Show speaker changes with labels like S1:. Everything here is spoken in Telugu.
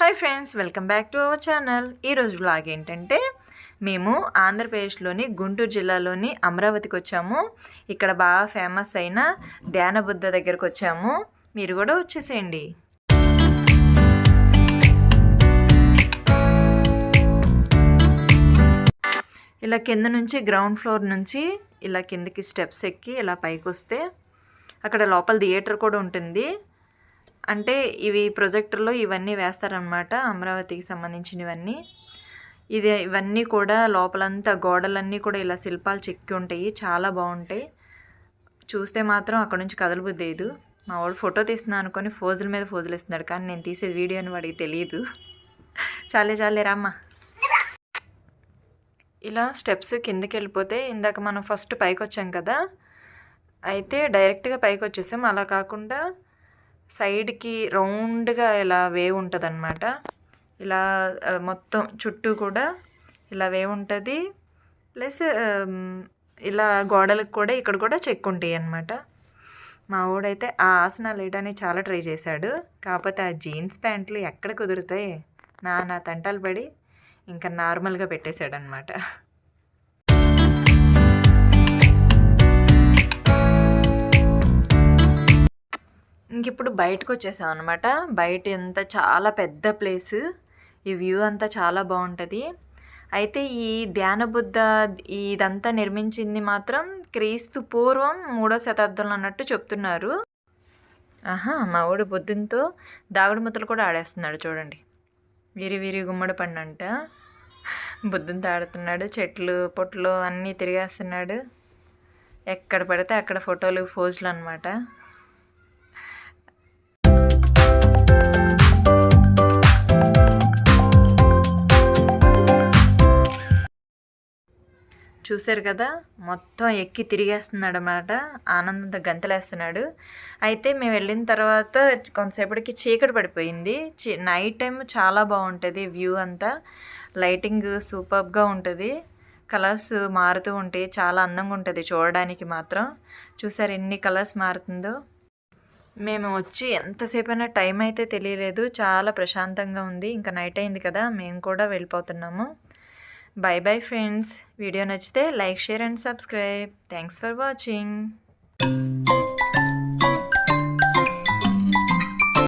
S1: Hi friends welcome back to our channel. ఈరోజు బ్లాగ్ ఏంటంటే మేము ఆంధ్రప్రదేశ్లోని గుంటూరు జిల్లాలోని అమరావతికి వచ్చాము. ఇక్కడ బాగా ఫేమస్ అయిన ధ్యాన బుద్ధ దగ్గరకు వచ్చాము. మీరు కూడా వచ్చేసేయండి. ఇలా కింద నుంచి గ్రౌండ్ ఫ్లోర్ నుంచి ఇలా కిందకి స్టెప్స్ ఎక్కి ఇలా పైకి వస్తే అక్కడ లోపల థియేటర్ కూడా ఉంటుంది. అంటే ఇవి ప్రొజెక్టర్లో ఇవన్నీ వేస్తారనమాట అమరావతికి సంబంధించినవన్నీ. ఇది ఇవన్నీ కూడా లోపలంతా గోడలన్నీ కూడా ఇలా శిల్పాలు చెక్కి ఉంటాయి చాలా బాగుంటాయి. చూస్తే మాత్రం అక్కడ నుంచి కదలబుద్దేదు మా వాడు ఫోటో తీస్తున్నా అనుకొని ఫోజుల మీద ఫోజులు ఇస్తున్నాడు కానీ నేను తీసే వీడియో అని వాడికి తెలియదు. చాలే చాలే రామ్మా. ఇలా స్టెప్స్ కిందకి వెళ్ళిపోతే ఇందాక మనం ఫస్ట్ పైకి వచ్చాం కదా అయితే డైరెక్ట్గా పైకి వచ్చేసాం అలా కాకుండా సైడ్కి రౌండ్గా ఇలా వేవ్ ఉంటుంది అనమాట ఇలా మొత్తం చుట్టూ కూడా ఇలా వేవ్ ఉంటుంది. ప్లస్ ఇలా గోడలకు కూడా ఇక్కడ కూడా చెక్ ఉంటాయి అనమాట మా ఊడైతే ఆ ఆసనాలు వేయడానికి చాలా ట్రై చేశాడు. కాకపోతే ఆ జీన్స్ ప్యాంట్లు ఎక్కడ కుదురుతాయి? నా నా తంటాలు పడి ఇంకా నార్మల్గా పెట్టేశాడనమాట ఇంక ఇప్పుడు బయటకు వచ్చేసాం అనమాట బయట అంతా చాలా పెద్ద ప్లేస్. ఈ వ్యూ అంతా చాలా బాగుంటుంది అయితే ఈ ధ్యానబుద్ధ ఇదంతా నిర్మించింది మాత్రం క్రీస్తు పూర్వం మూడో శతాబ్దంలో అన్నట్టు చెప్తున్నారు. ఆహా మా ఊడి బుద్ధునితో దాగుడు ముద్దలు కూడా ఆడేస్తున్నాడు చూడండి. విరి విరి గుమ్మడి పండంట. బుద్ధునితో ఆడుతున్నాడు చెట్లు పొట్లు అన్నీ తిరిగేస్తున్నాడు. ఎక్కడ పడితే అక్కడ ఫోటోలు ఫోజులు అనమాట చూశారు కదా? మొత్తం ఎక్కి తిరిగేస్తున్నాడు అన్నమాట ఆనందంతో గంతలేస్తున్నాడు. అయితే మేము వెళ్ళిన తర్వాత కొంతసేపటికి చీకటి పడిపోయింది. చీ నైట్ టైం చాలా బాగుంటుంది వ్యూ అంతా. లైటింగ్ సూపర్గా ఉంటుంది. కలర్స్ మారుతూ ఉంటాయి చాలా అందంగా ఉంటుంది చూడడానికి మాత్రం. చూసారు ఎన్ని కలర్స్ మారుతుందో? మేము వచ్చి ఎంతసేపు అయినా టైం అయితే తెలియలేదు. చాలా ప్రశాంతంగా ఉంది. ఇంకా నైట్ అయింది కదా మేము కూడా వెళ్ళిపోతున్నాము. Bye bye friends. వీడియో నచ్చితే like share and subscribe. Thanks for watching.